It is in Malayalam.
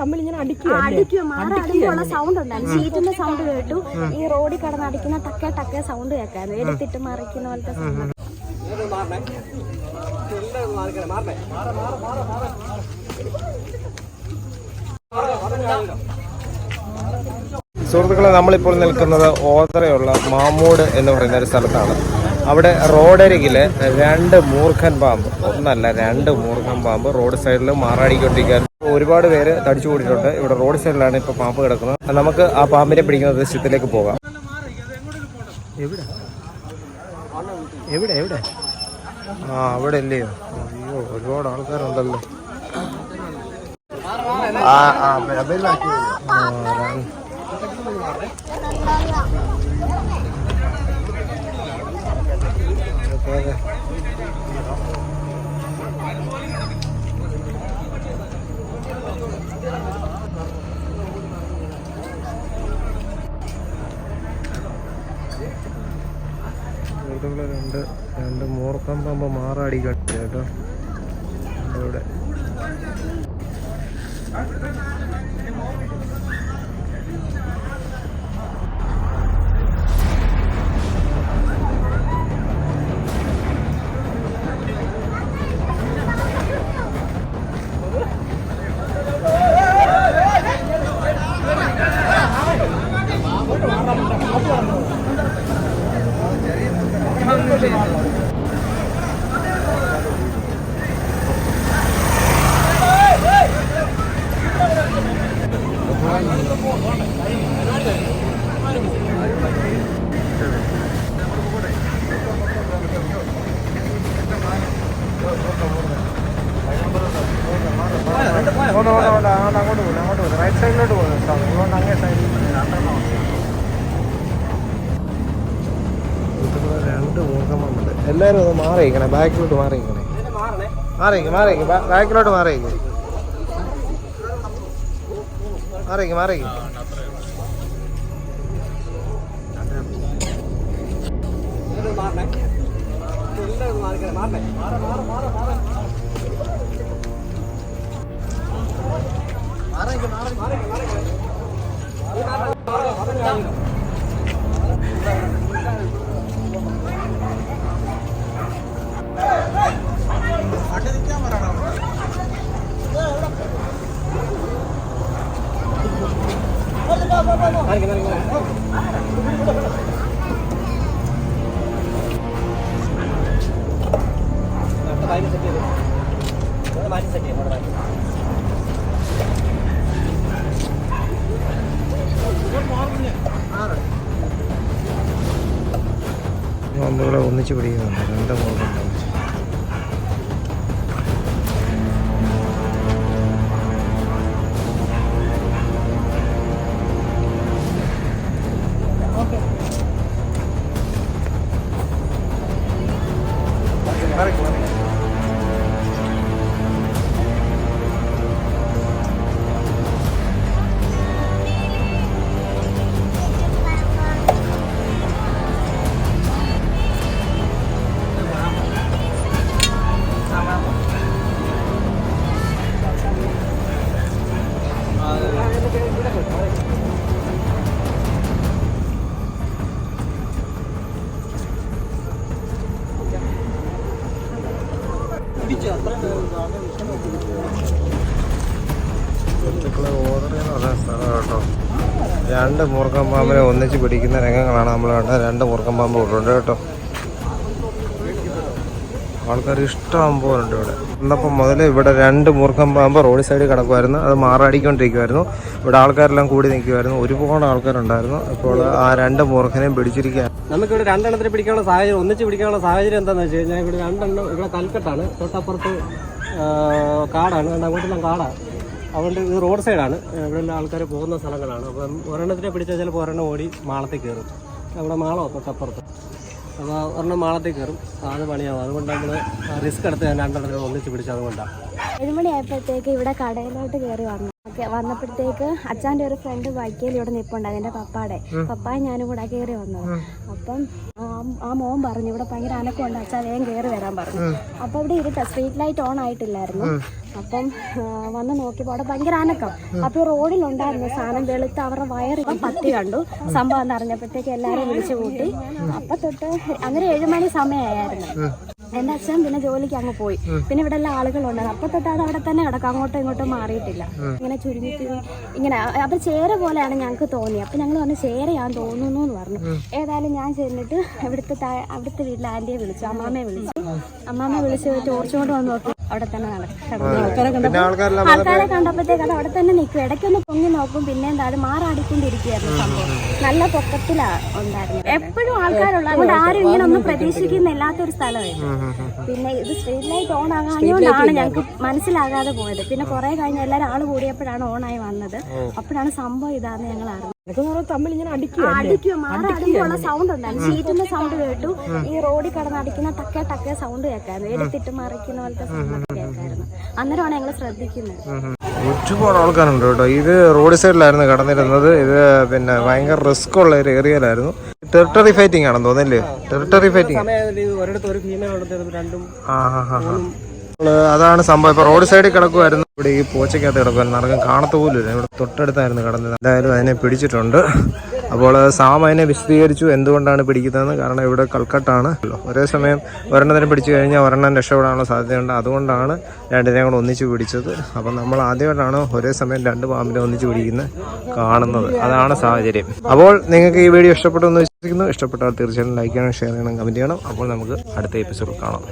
തമ്മിൽ ഇങ്ങനെ അടിക്കുക അടിക്കും മാറ. അടിക്കുള്ള സൗണ്ട് ഉണ്ടായിരുന്നു ഷീറ്റിന്റെ സൗണ്ട് കേട്ടു. ഈ റോഡിൽ കടന്ന് അടിക്കുന്ന ടക്കേ ടക്കേ സൗണ്ട് കേൾക്കായിരുന്നു. എടുത്തിട്ട് മറിക്കുന്ന പോലത്തെ സൗണ്ട് സുഹൃത്തുക്കളെ നമ്മളിപ്പോൾ നിൽക്കുന്നത് ഓതറയുള്ള മാമൂട് എന്ന് പറയുന്ന ഒരു സ്ഥലത്താണ്. അവിടെ റോഡരികിൽ രണ്ട് മൂർഖൻ പാമ്പ്. ഒന്നല്ല രണ്ട് മൂർഖൻ പാമ്പ് റോഡ് സൈഡിൽ മാറാടിക്കൊണ്ടിരിക്കുകയാണ് ഒരുപാട് പേര് തടിച്ചു കൂടിയിട്ടുണ്ട്. ഇവിടെ റോഡ് സൈഡിലാണ് ഇപ്പൊ പാമ്പ് കിടക്കുന്നത്. നമുക്ക് ആ പാമ്പിനെ പിടിക്കുന്ന ദൃശ്യത്തിലേക്ക് പോകാം. എവിടെ? എവിടെ എവിടെ? ആ അവിടെ അയ്യോ ഒരുപാട് ആൾക്കാരുണ്ടല്ലോ. ആ ആ. അതിലാക്കി ആ, രണ്ട് രണ്ട് മൂർക്കം മാറാടി മാറാടിക്കട്ടെ കേട്ടോ. ഇവിടെ. അങ്ങോട്ട് അങ്ങോട്ട് അങ്ങോട്ട് അങ്ങോട്ട് പോകും അങ്ങോട്ട് പോകും റൈറ്റ് സൈഡിലോട്ട് പോകും അതുകൊണ്ട് അങ്ങേ സൈഡിൽ രണ്ട് മൂർഖമുണ്ട് എല്ലാവരും ഒന്ന് മാറിയിരിക്കണേ ബാക്കിലോട്ട് മാറിയിരിക്കണേ. മാറിയിരിക്കും മാറിയിരിക്കും ബാക്കിലോട്ട് മാറിയിരിക്കും. മാറിയിരിക്കും മാറിയിരിക്കും. മാറിക്ക് മാറി മാറി നമ്മളെ ഒന്നിച്ച് പിടിക്കുന്നുണ്ട്. രണ്ട് മൂർഖം സുഹൃത്തുക്കളെ പറഞ്ഞ സ്ഥലം കേട്ടോ. രണ്ട് മൂർഖം പാമ്പിനെ ഒന്നിച്ച് പിടിക്കുന്ന രംഗങ്ങളാണ് നമ്മൾ കണ്ടത്. രണ്ട് മൂർഖം പാമ്പ് ഉണ്ട് കേട്ടോ. ആൾക്കാർ ഇഷ്ടം പോകുന്നുണ്ട് ഇവിടെ. വന്നപ്പോൾ മുതൽ ഇവിടെ രണ്ട് മൂർഖം പാമ്പ് റോഡ് സൈഡിൽ കിടക്കുമായിരുന്നു അത് മാറാടിക്കൊണ്ടിരിക്കുമായിരുന്നു ഇവിടെ ആൾക്കാരെല്ലാം കൂടി നിൽക്കുമായിരുന്നു ഒരുപാട് ആൾക്കാരുണ്ടായിരുന്നു. അപ്പോൾ ആ രണ്ട് മൂർഖനെയും പിടിച്ചിരിക്കുക നമുക്കിവിടെ രണ്ടെണ്ണത്തിന് പിടിക്കാനുള്ള സാഹചര്യം ഒന്നിച്ച് പിടിക്കാനുള്ള സാഹചര്യം എന്താണെന്ന് വെച്ച് കഴിഞ്ഞാൽ ഇവിടെ രണ്ടെണ്ണം ഇവിടെ കൽക്കെട്ടാണ്. തൊട്ടപ്പുറത്ത് കാടാണ്. കണ്ട അങ്ങോട്ടെല്ലാം കാടാണ് അതുകൊണ്ട് ഇത് റോഡ് സൈഡാണ്. ഇവിടെ ആൾക്കാർ പോകുന്ന സ്ഥലങ്ങളാണ്. അപ്പം ഒരെണ്ണത്തിനെ പിടിച്ചാൽ ചിലപ്പോൾ ഒരെണ്ണം ഓടി മാളത്തിൽ കയറും. അവിടെ മാളോ തൊട്ടപ്പുറത്ത്. അപ്പോൾ ഒരെണ്ണം മാളത്തിൽ കയറും. അത് പണിയാവും. അതുകൊണ്ട് നമ്മൾ റിസ്ക് എടുത്ത് രണ്ടെണ്ണത്തിനെ ഒന്നിച്ച് പിടിച്ചത് അതുകൊണ്ടാണ് ഏഴുമണി ആയപ്പോഴത്തേക്ക് ഇവിടെ കടയിലോട്ട് കയറി വന്നു. വന്നപ്പോഴത്തേക്ക് അച്ഛന്റെ ഒരു ഫ്രണ്ട് ബൈക്കിൽ ഇവിടെ നിൽപ്പുണ്ടായിരുന്നു എന്റെ പപ്പാടെ. പപ്പായും ഞാനും കൂടെ കയറി വന്നത്. അപ്പം ആ- മോൻ പറഞ്ഞു ഇവിടെ ഭയങ്കര അനക്കമുണ്ട് അച്ഛാ വേഗം കയറി വരാൻ പറഞ്ഞു. അപ്പോൾ ഇവിടെ ഇരുട്ട സ്ട്രീറ്റ് ലൈറ്റ് ഓൺ ആയിട്ടില്ലായിരുന്നു. അപ്പം വന്ന് നോക്കിയപ്പോൾ അവിടെ ഭയങ്കര അനക്കം. അപ്പോൾ റോഡിലുണ്ടായിരുന്നു സാധനം വെളുത്ത് അവരുടെ വയർ ഇപ്പം പത്തി കണ്ടു. സംഭവം എന്ന് അറിഞ്ഞപ്പോഴത്തേക്ക് എല്ലാവരും വിളിച്ചു കൂട്ടി. അപ്പൊ തൊട്ട് അങ്ങനെ ഏഴുമണി സമയമായിരുന്നു എന്റെ അച്ഛൻ പിന്നെ ജോലിക്ക് അങ്ങ് പോയി. പിന്നെ ഇവിടെ എല്ലാ ആളുകളുണ്ടായിരുന്നു അപ്പൊ തൊട്ട് അത് അവിടെ തന്നെ കിടക്കും. അങ്ങോട്ടും ഇങ്ങോട്ടും മാറിയിട്ടില്ല. ഇങ്ങനെ ചുരുങ്ങി ഇങ്ങനെ അവർ ചേര പോലെയാണ് ഞങ്ങൾക്ക് തോന്നിയത് അപ്പൊ ഞങ്ങൾ പറഞ്ഞു ചേരയാന്ന് തോന്നുന്നു എന്ന് പറഞ്ഞു. ഏതായാലും ഞാൻ ചെന്നിട്ട് ഇവിടുത്തെ അവിടുത്തെ വീട്ടിലെ ആന്റിയെ വിളിച്ചു അമ്മാമ്മയെ വിളിച്ചു. അമ്മാമ്മയെ വിളിച്ച് ചോർച്ചുകൊണ്ട് വന്ന് നോക്കി അവിടെ തന്നെ നടക്കും. ആൾക്കാരെ കണ്ടപ്പോഴത്തേക്ക് അത് അവിടെ തന്നെ നിൽക്കും. ഇടയ്ക്കൊന്ന് പൊങ്ങി നോക്കും. പിന്നെ എന്താ അത് മാറാടിക്കൊണ്ടിരിക്കുകയായിരുന്നു സംഭവം. നല്ല പൊക്കത്തിലാ ഉണ്ടായിരുന്നു എപ്പോഴും ആൾക്കാരുള്ള അതുകൊണ്ട് ആരും ഇങ്ങനെ ഒന്നും പ്രതീക്ഷിക്കുന്നില്ലാത്തൊരു സ്ഥലമായിരുന്നു. പിന്നെ ഇത് സ്ട്രീറ്റ് ലൈറ്റ് ഓൺ ആകാഞ്ഞുകൊണ്ടാണ് ഞങ്ങൾക്ക് മനസ്സിലാകാതെ പോയത്. പിന്നെ കുറെ കഴിഞ്ഞ് എല്ലാവരും ആൾ കൂടിയപ്പോഴാണ് ഓണായി വന്നത്. അപ്പോഴാണ് സംഭവം ഇതാന്ന് ഞങ്ങൾ അറിഞ്ഞത്. തമ്മിൽ ഇങ്ങനെ അടിക്കും മാറാടുമ്പോഴുള്ള സൗണ്ട് ഉണ്ടായിരുന്നു ചീറ്റുന്ന സൗണ്ട് കേട്ടു. ഈ റോഡിൽ കടന്ന് അടിക്കുന്ന ടക്കേ ടക്കേ സൗണ്ട് കേൾക്കായിരുന്നു എടുത്തിട്ട് മറിക്കുന്ന പോലത്തെ സൗണ്ട് കേൾക്കായിരുന്നു. അന്നേരമാണ് ഞങ്ങൾ ശ്രദ്ധിക്കുന്നത്. ഒരുപാട് ആൾക്കാരുണ്ട് കേട്ടോ. ഇത് റോഡ് സൈഡിലായിരുന്നു കടന്നിരുന്നത്. ഇത് പിന്നെ ഭയങ്കര റിസ്ക് ഉള്ള ഒരു ഏരിയയിലായിരുന്നു ടെറിട്ടറി ഫൈറ്റിംഗ് ആണെന്ന് തോന്നില്ലേ ടെറിട്ടറി ഫൈറ്റിംഗ് ഒരിടത്ത് ഒരു ഫീമെയിൽ രണ്ടും ആ ഹാ ഹാ ഹാ അതാണ് സംഭവം. ഇപ്പൊ റോഡ് സൈഡിൽ കിടക്കുമായിരുന്നു ഇവിടെ ഈ പോച്ചക്കകത്ത് കിടക്കുമായിരുന്നു കാണത്ത പോലും ഇവിടെ തൊട്ടടുത്തായിരുന്നു കിടന്നത്. എന്തായാലും അതിനെ പിടിച്ചിട്ടുണ്ട്. അപ്പോൾ സാം അതിനെ വിശദീകരിച്ചു എന്തുകൊണ്ടാണ് പിടിക്കുന്നതെന്ന്. കാരണം ഇവിടെ കൽക്കട്ടാണ്. ഒരേ സമയം ഒരെണ്ണത്തിനെ പിടിച്ചു കഴിഞ്ഞാൽ ഒരെണ്ണം രക്ഷപ്പെടാനുള്ള സാധ്യതയുണ്ട്. അതുകൊണ്ടാണ് രണ്ടിനെയും കൂടെ ഒന്നിച്ച് പിടിച്ചത്. അപ്പം നമ്മൾ ആദ്യമായിട്ടാണ് ഒരേ സമയം രണ്ട് പാമ്പിനെ ഒന്നിച്ച് പിടിക്കുന്നത് കാണുന്നത്. അതാണ് സാഹചര്യം. അപ്പോൾ നിങ്ങൾക്ക് ഈ വീഡിയോ ഇഷ്ടപ്പെട്ടു എന്ന് വിശ്വസിക്കുന്നു. ഇഷ്ടപ്പെട്ടാൽ തീർച്ചയായിട്ടും ലൈക്ക് ചെയ്യണം ഷെയർ ചെയ്യണം കമന്റ് ചെയ്യണം. അപ്പോൾ നമുക്ക് അടുത്ത എപ്പിസോഡ് കാണാം.